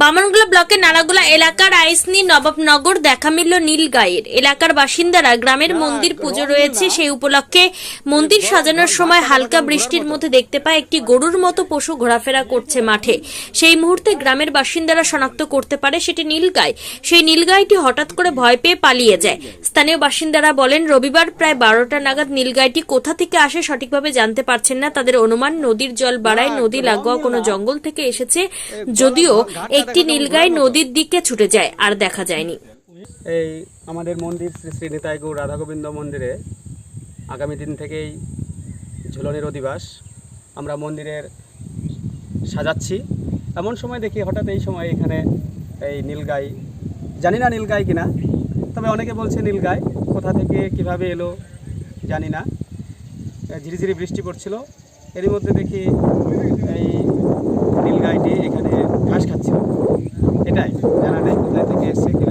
বামনগোলা ব্লকের নালাগোলা এলাকার আইসনি নবাবনগর দেখা মিলল নীলগাঁয়ের। এলাকার বাসিন্দারা গ্রামের মন্দির পুজো রয়েছে সেই উপলক্ষে মন্দির সাজানোর সময় হালকা বৃষ্টির মধ্যে দেখতে পায় একটি গরুর মতো পশু ঘোরাফেরা করছে মাঠে। সেই মুহূর্তে গ্রামের বাসিন্দারা শনাক্ত করতে পারে সেটি নীলগাই সেই নীলগাইটি হঠাৎ করে ভয় পেয়ে পালিয়ে যায়। স্থানীয় বাসিন্দারা বলেন রবিবার প্রায় বারোটা নাগাদ নীলগাইটি কোথা থেকে আসে সঠিকভাবে জানতে পারছেন না। তাদের অনুমান নদীর জল বাড়ায় নদী লাগোয়া কোনো জঙ্গল থেকে এসেছে। যদিও একটি নীলগাই নদীর দিকে ছুটে যায় আর দেখা যায়নি। এই আমাদের মন্দির শ্রী শ্রী নিতাই গৌর রাধা গোবিন্দ মন্দিরে আগামী দিন থেকেই ঝুলনের অধিবাস আমরা মন্দিরের সাজাচ্ছি। এমন সময় দেখি হঠাৎ এই সময় এখানে এই নীলগাই জানি না নীলগাই কিনা তবে অনেকে বলছে নীলগাই কোথা থেকে কীভাবে এলো জানি না। ঝিরিঝিরি বৃষ্টি পড়ছিল এরই মধ্যে দেখি এই ঘাস জানা নেই কোথায় থেকে এসছে।